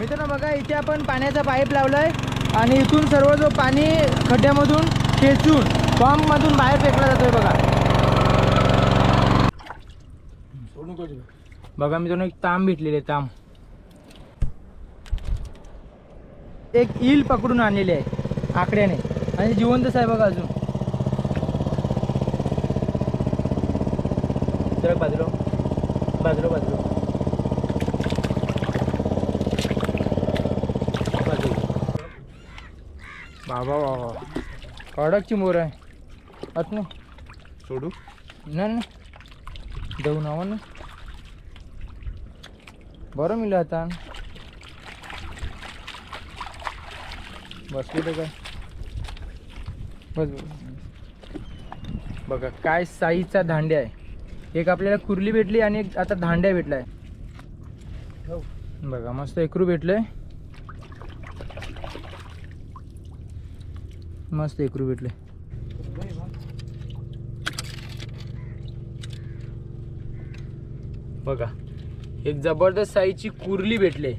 मित्रांनो बघा इथे आपण पाण्याचा पाईप लावलाय आणि इथून सर्व जो पाणी खड्ड्यामधून खेचून पंपमधून बाहेर फेकला जातोय बघा. बघा मित्रांनो एक ताम भेटलेले आहे, ताम एक ईल पकडून आणलेली आहे आकड्याने. आणि जिवंतच आहे बघा अजून. बाजलो. बाजलो बाजलो. बाबा बाबा कडकची मोर आहे. आत ना. सोडू? ना ना. देऊ नाव ना. बरं मिळलं आता बसली तर काय? बस. बघा काय साईजचा धांड्या आहे. एक आपल्याला कुर्ली भेटली आणि एक आता धांड्या भेटलाय. बघा मस्त एकरू भेटलंय. मस्त एकरू भेटले. बघा एक जबरदस्त साईजची कुर्ली भेटले.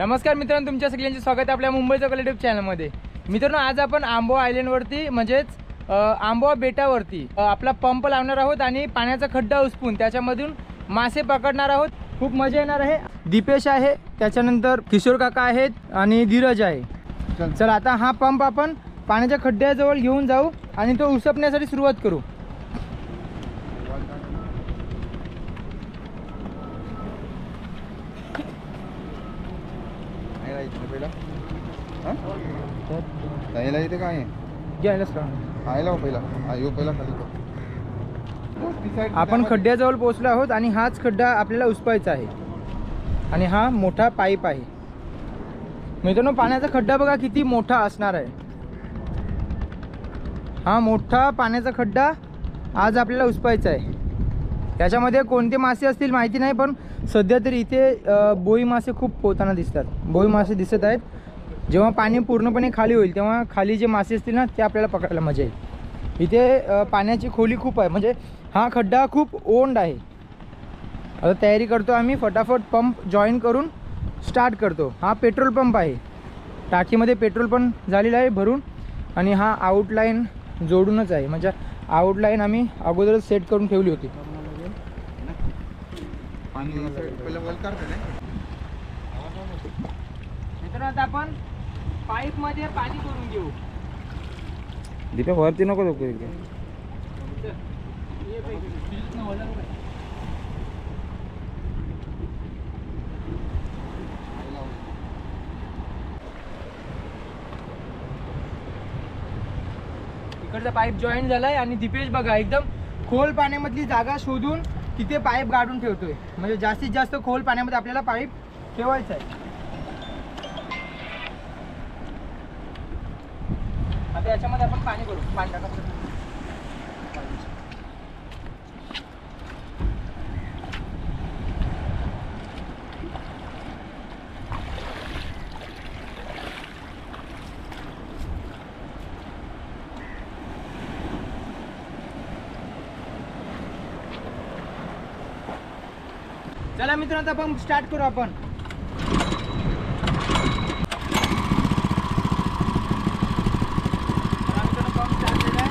नमस्कार मित्रांनो तुमच्या सगळ्यांचे स्वागत आहे आपल्या मुंबईचं कलेक्टिव्ह चॅनलमध्ये. मित्रांनो आज आपण आंबोआ आयलंडवरती म्हणजेच आंबोआ बेटावरती आपला पंप लावणार आहोत आणि पाण्याचा खड्डा उचपून त्याच्यामधून मासे पकडणार आहोत. खूप मजा येणार आहे. दीपेश आहे त्याच्यानंतर किशोर काका आहेत आणि धीरज आहे. चला आता हा पंप आपण पाण्याच्या खड्ड्याजवळ घेऊन जाऊ आणि तो उसपण्यासाठी सुरुवात करू यायला इथे पहिला हा? यायला इथे काय आहे घ्यायलाच का आयला हो पहिला हा, यो पहिला खाली. आपण खड्ड्याजवळ पोहोचलो आहोत आणि हाच खड्डा आपल्याला उसपायचा आहे. आणि हा मोठा पाईप आहे. मित्रांनो पाण्याचा खड्डा बघा किती मोठा असणार आहे. हा मोठा पाण्याचा खड्डा आज आपल्याला उसपायचा आहे. त्याच्यामध्ये कोणते मासे असतील माहिती नाही पण सध्या तरी इथे अ, बोई मासे खूप पोहताना दिसतात. बोई मासे दिसत आहेत. जेव्हा पाणी पूर्णपणे खाली होईल तेव्हा खाली जे मासे असतील ना ते आपल्याला पकडायला मजा येईल इथे पाण्याची खोली खूप आहे म्हणजे हा खड्डा खूप ओंड आहे आता तयारी करतो आम्ही फटाफट पंप जॉईन करून स्टार्ट करतो हा पेट्रोल पंप आहे टाकीमध्ये पेट्रोल पण झालेलं आहे भरून आणि हा आउटलाईन जोडूनच आहे म्हणजे आउटलाईन आम्ही अगोदरच सेट करून ठेवली होती पाणी पहिला वर काढते ना मित्रांनो आता आपण पाईपमध्ये पाणी करून घेऊ. दीपक वरती नको नको इकडचा पाईप जॉईन झालाय आणि दीपेश बघा एकदम खोल पाण्यामधली जागा शोधून तिथे पाईप गाडून ठेवतोय. म्हणजे जास्तीत जास्त खोल पाण्यामध्ये आपल्याला पाईप ठेवायचा आहे. त्याच्यामध्ये याच्यामध्ये आपण पाणी करू पाणी टाका चला मित्रांनो आता पंप स्टार्ट करू आपण चला मित्रांनो, पंप start केलाय.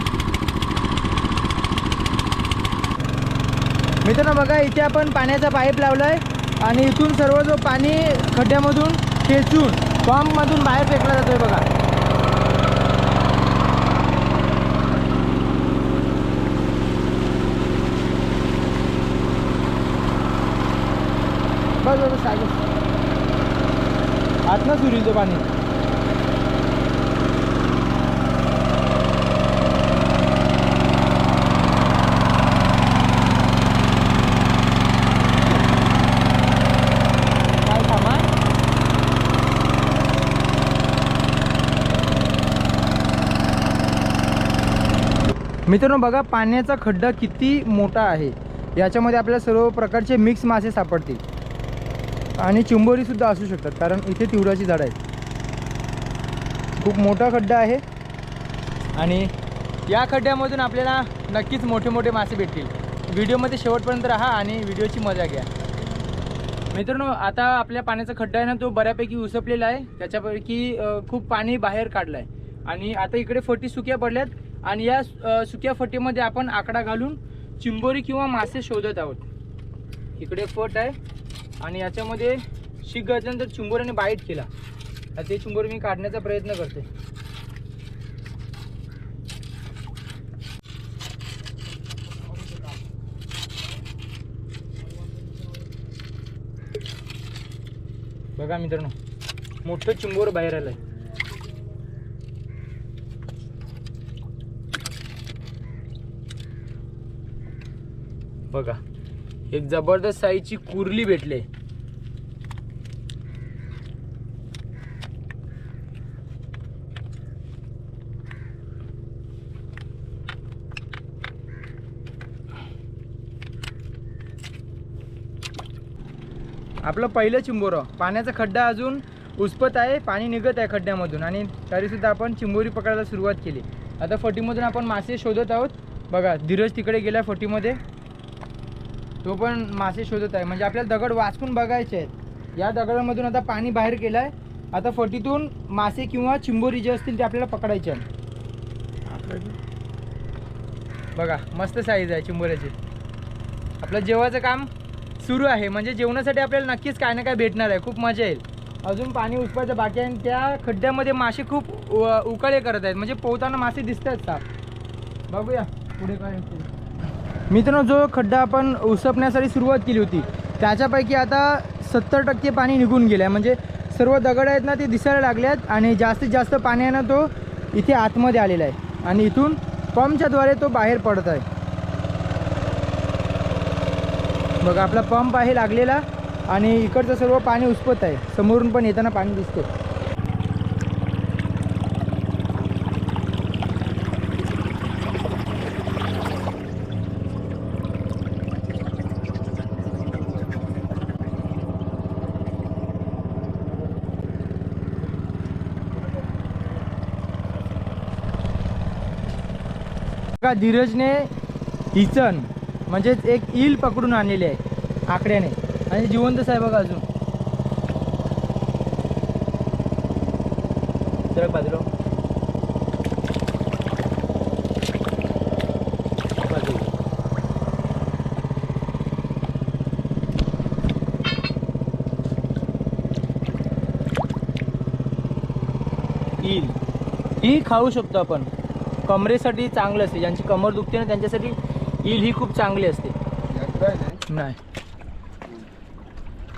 मित्रांनो बघा इथे आपण पाण्याचा पाईप लावलाय आणि इथून सर्व जो पाणी खड्ड्यामधून खेचून पंपमधून बाहेर फेकला जातोय बघा. बस बस सायकल आतनं सुरू पाणी काय सामान मित्रांनो बघा पाण्याचा खड्डा किती मोठा आहे. याच्यामध्ये आपल्याला सर्व प्रकारचे मिक्स मासे सापडतील. आणि चिंबोरीसुद्धा असू शकतात कारण इथे तिवराची झाडं आहेत. खूप मोठा खड्डा आहे. आणि या खड्ड्यामधून आपल्याला नक्कीच मोठे मोठे मासे भेटतील. व्हिडिओमध्ये शेवटपर्यंत राहा आणि व्हिडिओची मजा घ्या. मित्रांनो आता आपल्या पाण्याचा खड्डा आहे ना तो बऱ्यापैकी उसपलेला आहे. त्याच्यापैकी खूप पाणी बाहेर काढलं आहे आणि आता इकडे फटी सुक्या पडल्यात. आणि या सुक्या फटीमध्ये आपण आकडा घालून चिंबोरी किंवा मासे शोधत आहोत. इकडे फट आहे आणि याच्यामध्ये शीक घातल्यानंतर चिंबोरीने बाईट केला. आता ते चिंबोरी मी काढण्याचा प्रयत्न करते. बघा मित्रांनो मोठं चिंबोर बाहेर आलं आहे बघा. एक जबरदस्त साईजची कुर्ली भेटले. आपलं पहिलं चिंबोरं. पाण्याचा खड्डा अजून उसपत आहे पाणी निघत आहे खड्ड्यामधून आणि तरीसुद्धा आपण चिंबोरी पकडायला सुरुवात केली. आता फटीमधून आपण मासे शोधत आहोत. बघा धीरज तिकडे गेला फटीमध्ये. तो पण मासे शोधत आहे. म्हणजे आपल्याला दगड वाचून बघायचे आहेत. या दगडामधून आता पाणी बाहेर केलं आहे आता फटीतून मासे किंवा चिंबोरी जे असतील ते आपल्याला पकडायचे बघा मस्त साईज आहे चिंबोऱ्याची. आपलं जेवायचं काम सुरू आहे. म्हणजे जेवणासाठी आपल्याला नक्कीच काय ना काय भेटणार आहे. खूप मजा येईल. अजून पाणी उचपायचं बाकी आहे. आणि त्या खड्ड्यामध्ये मासे खूप उ- उकाळे करत आहेत. म्हणजे पोहताना मासे दिसत आहेत साप. बघूया पुढे काय मित्रांनो जो खड्डा आपण उसपण्यासाठी सुरुवात केली होती त्याच्यापैकी आता सत्तर टक्के पाणी निघून गेलं आहे म्हणजे सर्व दगड आहेत ना ते दिसायला लागले आहेत आणि जास्तीत जास्त पाणी आहे ना तो इथे आतमध्ये आलेला आहे. आणि इथून पंपच्याद्वारे तो बाहेर पडत आहे. बघा आपला पंप आहे लागलेला आणि इकडचं सर्व पाणी उसपत आहे. समोरून पण येताना पाणी दिसतं बघा धीरजने हिचन म्हणजेच एक ईल पकडून आणलेली आहे आकड्याने. आणि जिवंतच आहे बघा अजून. जरा बाजूला. ईल ही खाऊ शकतो आपण. कमरेसाठी चांगलं असते. ज्यांची कमर दुखते ना त्यांच्यासाठी ईल ही खूप चांगली असते. नाही.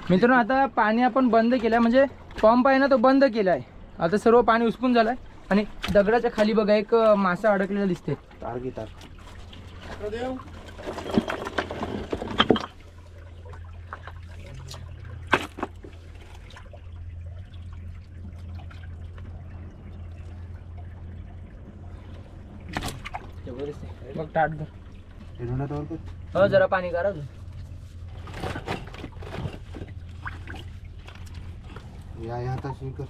मित्रांनो आता पाणी आपण बंद केलं आहे म्हणजे पंप आहे ना तो बंद केला आहे आता सर्व पाणी उचपून झालं आहे आणि दगडाच्या खाली बघा एक मासा अडकलेला दिसते धर. हे कर. हो जरा पाणी करा अजून. या या स्वीकर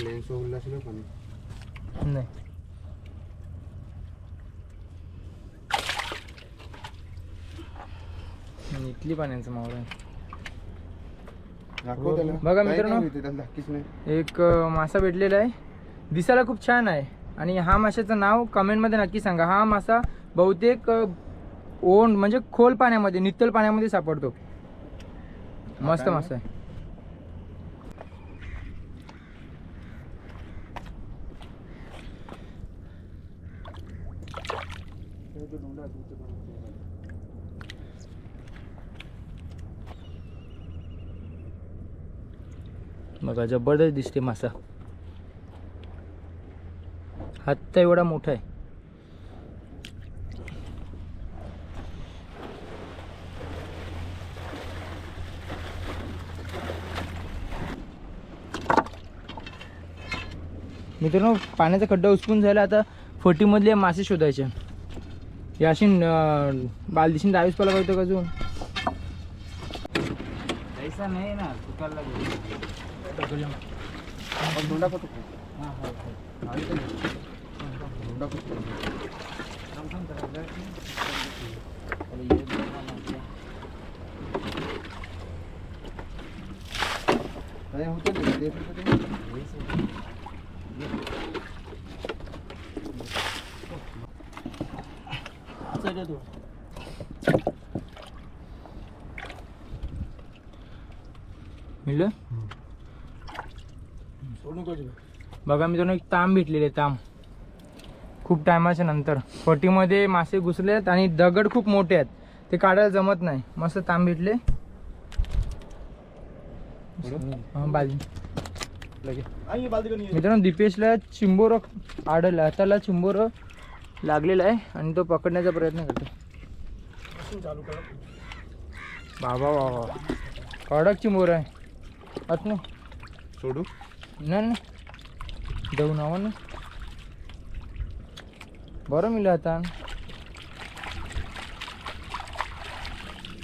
लेन्स उघडला असेल पण नाही? आणि इथली पाण्याचं मावळ आहे. दाखव त्याला. बघा काही मित्रांनो. नाही त्याला? दाखीच नाही. एक अ, मासा भेटलेला आहे. दिसायला खूप छान आहे. आणि हा माशाचं नाव कमेंटमध्ये नक्की सांगा. हा मासा बहुतेक अ, ओंड म्हणजे खोल पाण्यामध्ये नित्तल पाण्यामध्ये सापडतो. मस्त मासा आहे. बघा जबरदस्त दिसते मासा. हत्ता एवढा मोठा आहे. मित्रांनो पाण्याचा खड्डा उचकून झाला आता फटीमधले मासे शोधायचे. या अशी बाल दिशेने डावीस पाला पाहिजे का अजून? नाही ना चुकायला होतं ते? ते होतं ते? मिळलं बघा मित्रांनो एक ताम भेटलेले ताम खूप टायमाच्या नंतर. फटीमध्ये मासे घुसले आहेत आणि दगड खूप मोठे आहेत. ते काढायला जमत नाही. मस्त ताम भेटले. हा, बाजू. मित्रांनो दीपेशला चिंबोर आडलं हाताला चिंबोर लागलेला आहे आणि तो पकडण्याचा प्रयत्न करतो. बाबा बाबा कडक चिंबोर आहे. आत ना सोडू नाही. नाही देऊ नावा ना बरं मिळलं आता.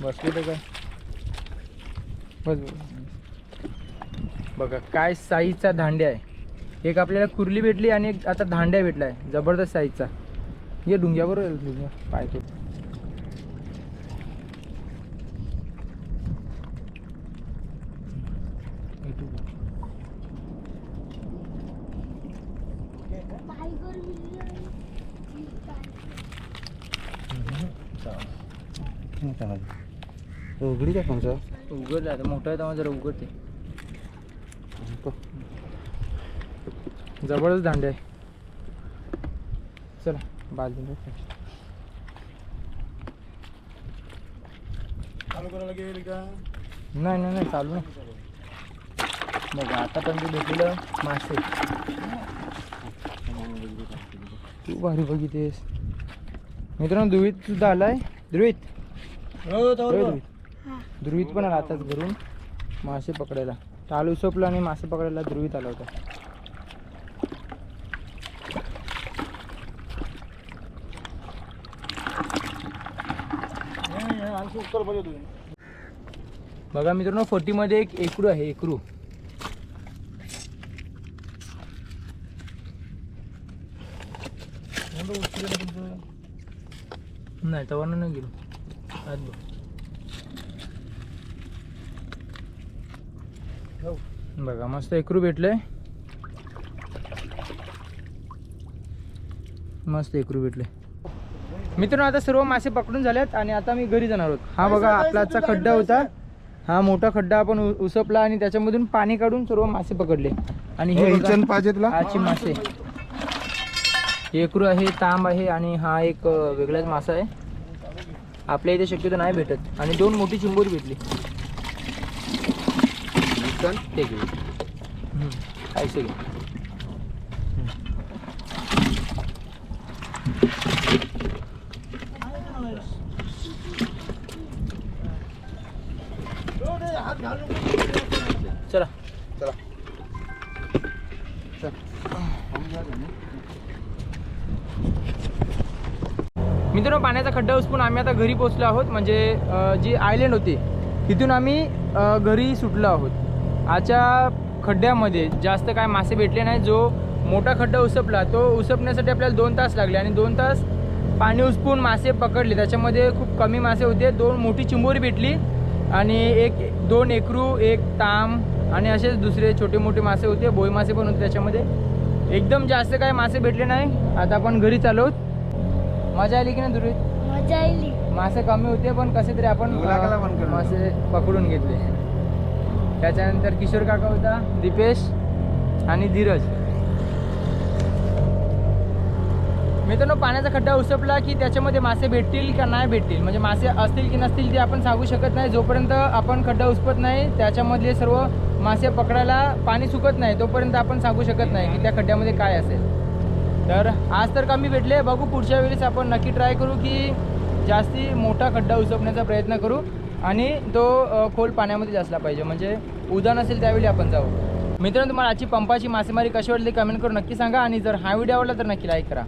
बसले तर काय? बस बस. बघा काय साईजचा धांड्या आहे. एक आपल्याला कुर्ली भेटली आणि एक आता धांड्या भेटला आहे जबरदस्त साईजचा. ये डुंग्यावर डुंग्या पाय तो उघडी काय कोणचं? उघडलं आता मोठा आहे तेव्हा जरा उघडते. जबरदस्त दांडे आहे. चला बाजूला नाही नाही नाही चालू नाही. बघा आता पण ते भेटलेलं मासे. तू भारी बघितलेस. मित्रांनो दुहित सुद्धा आलाय. ध्रुवित होय, ध्रुवित ध्रुवित पण आला आताच घरून. मासे पकडायला. टाल उसपला आणि मासे पकडायला ध्रुवित आला होता. बघा मित्रांनो फोर्टीमध्ये एक एकरू आहे एकरू. नाही तवा नाही गेलो. आत बघ. बघा मस्त एकरू भेटलंय. मस्त एकरू भेटले मित्रांनो आता सर्व मासे पकडून झालेत आणि आता मी घरी जाणार आहोत. हा बघा आपला आजचा खड्डा होता. हा मोठा खड्डा आपण उसपला आणि त्याच्यामधून पाणी काढून सर्व मासे पकडले. आणि हे बघा, इंचन पाहिजे तुला आजची मासे. एकरू आहे तांब आहे आणि हा एक वेगळाच मासा आहे. आपल्या इथे शक्यतो नाही भेटत. आणि दोन मोठी चिंबोरी भेटली. ते घे. चला. चला. मित्रांनो पाण्याचा खड्डा उचपून आम्ही आता घरी पोचलो आहोत. म्हणजे जी आयलंड होती तिथून आम्ही घरी सुटलो आहोत. आजच्या खड्ड्यामध्ये जास्त काय मासे भेटले नाही जो मोठा खड्डा उसपला तो उसपण्यासाठी आपल्याला दोन तास लागले आणि दोन तास पाणी उसपून मासे पकडले. त्याच्यामध्ये खूप कमी मासे होते. दोन मोठी चिंबोरी भेटली आणि एक दोन एकरू एक ताम आणि असेच दुसरे छोटे मोठे मासे होते. बोई मासे पण होते त्याच्यामध्ये. एकदम जास्त काय मासे भेटले नाही. आता आपण घरी चालू मजा आली की नाही दुर्वीत मजा आली. मासे कमी होते पण कसे तरी आपण. मासे पकडून घेतले. त्याच्यानंतर किशोर काका होता दीपेश आणि धीरज. मित्रांनो पाण्याचा खड्डा उसपला की त्याच्यामध्ये मासे भेटतील का नाही भेटतील? म्हणजे मासे असतील की नसतील ते आपण सांगू शकत नाही. जोपर्यंत आपण खड्डा उसपत नाही त्याच्यामधले सर्व मासे पकडायला पाणी सुकत नाही तोपर्यंत आपण सांगू शकत नाही की त्या खड्ड्यामध्ये काय असेल. तर आज तर कमी भेटले बघू पुढच्या वेळेस आपण नक्की ट्राय करू की जास्ती मोठा खड्डा उसपण्याचा प्रयत्न करू आणि तो खोल पाण्यामध्ये असला पाहिजे. म्हणजे उदान असेल त्यावेळी आपण जाऊ. मित्रांनो तुम्हाला आजची पंपाची मासेमारी कशी वाटली कमेंट करून नक्की सांगा आणि जर हा व्हिडिओ आवडला तर नक्की लाईक करा.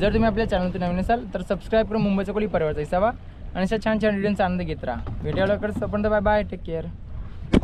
जर तुम्ही आपल्या चॅनलतून नवीन असाल तर सबस्क्राईब करून मुंबईचा कोली परिवारचा हिसावा आणि अशा छान छान व्हिडिओचा आनंद घेत राहा. व्हिडिओला करत पण बाय बाय टेक केअर